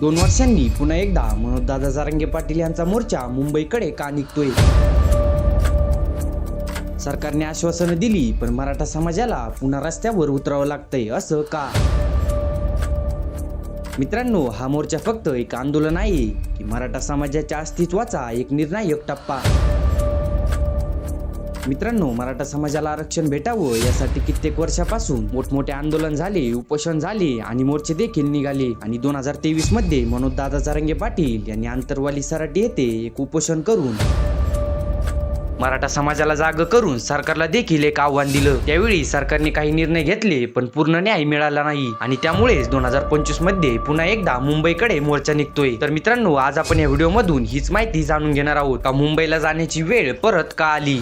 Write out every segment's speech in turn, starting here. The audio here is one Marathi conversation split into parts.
दोन वर्षांनी पुन्हा एकदा मनोजदादा जारंगे पाटील यांचा मोर्चा मुंबईकडे का निघतोय? सरकारने आश्वासनं दिली पण मराठा समाजाला पुन्हा रस्त्यावर उतरावं लागतंय असं का? मित्रांनो हा मोर्चा फक्त एक आंदोलन आहे की मराठा समाजाच्या अस्तित्वाचा एक निर्णायक टप्पा. मित्रांनो मराठा समाजाला आरक्षण भेटावं यासाठी कित्येक वर्षापासून मोठमोठे आंदोलन झाले उपोषण झाले आणि मोर्चे देखील निघाले. आणि दोन हजार तेवीसमध्ये मनोज दादा जारंगे पाटील यांनी आंतरवाली सराटी येथे एक उपोषण करून मराठा समाजाला जाग करून सरकारला देखील एक आव्हान दिलं. त्यावेळी सरकारने काही निर्णय घेतले पण पूर्ण न्याय मिळाला नाही. आणि त्यामुळेच दोन हजार पंचवीसमध्ये पुन्हा एकदा मुंबईकडे मोर्चा निघतोय. तर मित्रांनो आज आपण या व्हिडिओ मधून हीच माहिती जाणून घेणार आहोत का? मुंबईला जाण्याची वेळ परत का आली?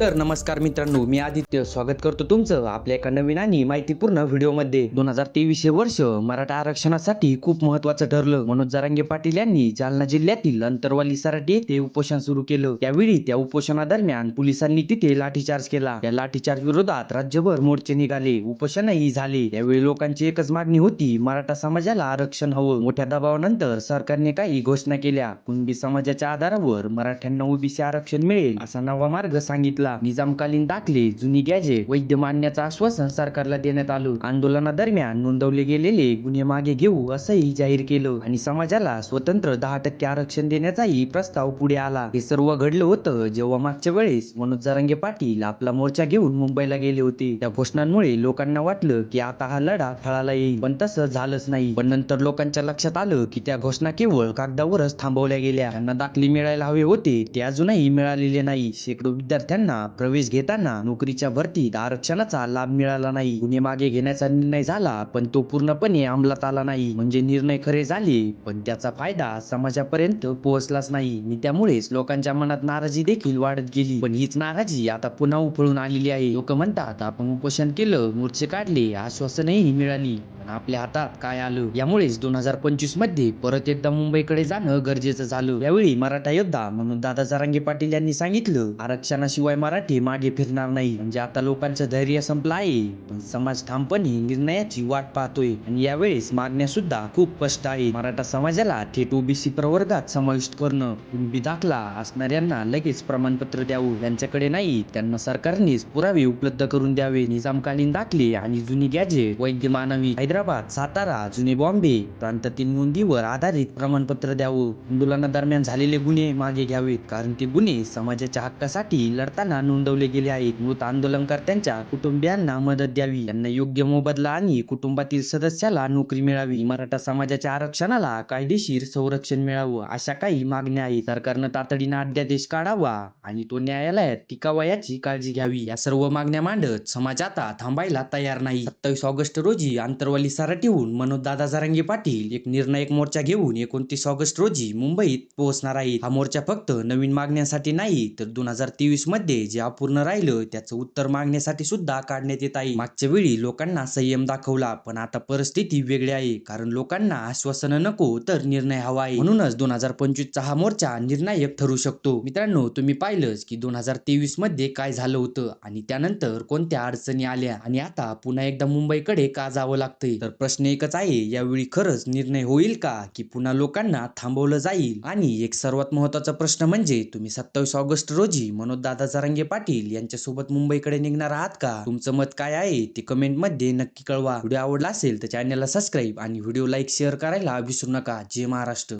तर नमस्कार मित्रांनो मी आदित्य. स्वागत करतो तुमचं आपल्या एका नवीन आणि माहितीपूर्ण व्हिडिओमध्ये. दोन हजार तेवीस हे वर्ष मराठा आरक्षणासाठी खूप महत्वाचं ठरलं. मनोज जारांगे पाटील यांनी जालना जिल्ह्यातील अंतरवाली सराटी येथे उपोषण सुरू केलं. त्यावेळी त्या उपोषणादरम्यान पोलिसांनी तिथे लाठीचार्ज केला. त्या लाठीचार्ज विरोधात राज्यभर मोर्चे निघाले. उपोषणही झाले. त्यावेळी लोकांची एकच मागणी होती मराठा समाजाला आरक्षण हवं. मोठ्या दबावानंतर सरकारने काही घोषणा केल्या. कुणबी समाजाच्या आधारावर मराठ्यांना ओबीसी आरक्षण मिळेल असा नवा मार्ग सांगितला. निजामकालीन दाखले जुनी गॅजेट वैद्य मानण्याचं आश्वासन सरकारला देण्यात आलं. आंदोलनादरम्यान नोंदवले गेलेले गुन्हे मागे घेऊ असंही जाहीर केलं आणि समाजाला स्वतंत्र दहा टक्के आरक्षण देण्याचाही प्रस्ताव पुढे आला. हे सर्व घडलं होतं जेव्हा मागच्या वेळेस मनोज जारंगे पाटील आपला मोर्चा घेऊन मुंबईला गेले होते. त्या घोषणांमुळे लोकांना वाटलं की आता हा लढा फळाला येईल. पण तसं झालंच नाही. पण नंतर लोकांच्या लक्षात आलं की त्या घोषणा केवळ कागदावरच थांबवल्या गेल्या. त्यांना दाखले मिळायला हवे होते ते अजूनही मिळालेले नाही. शेकडो विद्यार्थ्यांना प्रवेश घेताना नोकरीच्या भरतीत आरक्षणाचा लाभ मिळाला नाही. गुन्हे मागे घेण्याचा निर्णय झाला पण तो पूर्णपणे अंमलात आला नाही. म्हणजे निर्णय खरे झाले पण त्याचा फायदा समाजापर्यंत पोहोचलाच नाही. आणि त्यामुळेच लोकांच्या मनात नाराजी देखील वाढत गेली. पण हीच नाराजी आता पुन्हा उफळून आलेली आहे. लोक म्हणतात आपण उपोषण केलं मोर्चे काढले आश्वासनही मिळाली. आपल्या हातात काय आलं? यामुळेच दोन हजार पंचवीसमध्ये परत एकदा मुंबईकडे जाणं गरजेचं झालं. यावेळी मराठा योद्धा म्हणून दादा जारांगे पाटील यांनी सांगितलं आरक्षणाशिवाय मराठी मागे फिरणार नाही. म्हणजे आता लोकांचं धैर्य संपलं आहे पण समाज ठामपणे निर्णयाची वाट पाहतोय. आणि यावेळेस मागण्या सुद्धा खूप स्पष्ट आहे मराठा समाजाला थेट ओबीसी प्रवर्गात समाविष्ट करणं कुणबी दाखला असणाऱ्यांना लगेच प्रमाणपत्र द्यावं. त्यांच्याकडे नाही. त्यांना सरकारनेच पुरावे उपलब्ध करून द्यावे. निजामकालीन दाखले आणि जुनी गॅजेट वैद्य मानवी हैदराबाद सातारा जुने बॉम्बे प्रांतातील नोंदीवर आधारित प्रमाणपत्र द्यावं. आंदोलनादरम्यान झालेले गुन्हे मागे घ्यावेत. कारण ते गुन्हे समाजाच्या हक्कासाठी लढताना नोंदवले गेले आहेत. मृत आंदोलनकर्त्यांच्या कुटुंबियांना मदत द्यावी. त्यांना योग्य मोबदला आणि कुटुंबातील सदस्याला नोकरी मिळावी. मराठा समाजाच्या आरक्षणाला कायदेशीर संरक्षण मिळावं अशा काही मागण्या आहेत. सरकारनं तातडीनं अध्यादेश काढावा आणि तो न्यायालयात टिकावा याची काळजी घ्यावी. या सर्व मागण्या मांडत समाज आता थांबायला तयार नाही. सत्तावीस ऑगस्ट रोजी आंतरवाली सराटीहून मनोज दादा जारंगे पाटील एक निर्णायक मोर्चा घेऊन एकोणतीस ऑगस्ट रोजी मुंबईत पोहोचणार आहेत. हा मोर्चा फक्त नवीन मागण्यांसाठी नाही तर दोन हजार तेवीसमध्ये जे अपूर्ण राहिलं त्याचं उत्तर मागण्यासाठी सुद्धा काढण्यात येत आहे. मागच्या वेळी लोकांना संयम दाखवला पण आता परिस्थिती वेगळी आहे कारण लोकांना आश्वासन नको तर निर्णय हवा आहे. म्हणूनच दोन हजार पंचवीस चा हा मोर्चा निर्णायक ठरू शकतो. मित्रांनो तुम्ही पाहिलंच की दोन हजार तेवीसमध्ये काय झालं होतं आणि त्यानंतर कोणत्या अडचणी आल्या? आणि आता पुन्हा एकदा मुंबईकडे का जावं लागतंय? तर प्रश्न एकच आहे यावेळी खरंच निर्णय होईल का की पुन्हा लोकांना थांबवलं जाईल? आणि एक सर्वात महत्त्वाचा प्रश्न म्हणजे तुम्ही सत्तावीस ऑगस्ट रोजी मनोज दादाचा सारंगे पाटील यांच्यासोबत मुंबईकडे निघणार आहात का? तुमचं मत काय आहे? ते कमेंटमध्ये नक्की कळवा. व्हिडिओ आवडला असेल तर चॅनलला सबस्क्राईब आणि व्हिडिओ लाईक शेअर करायला विसरू नका. जय महाराष्ट्र.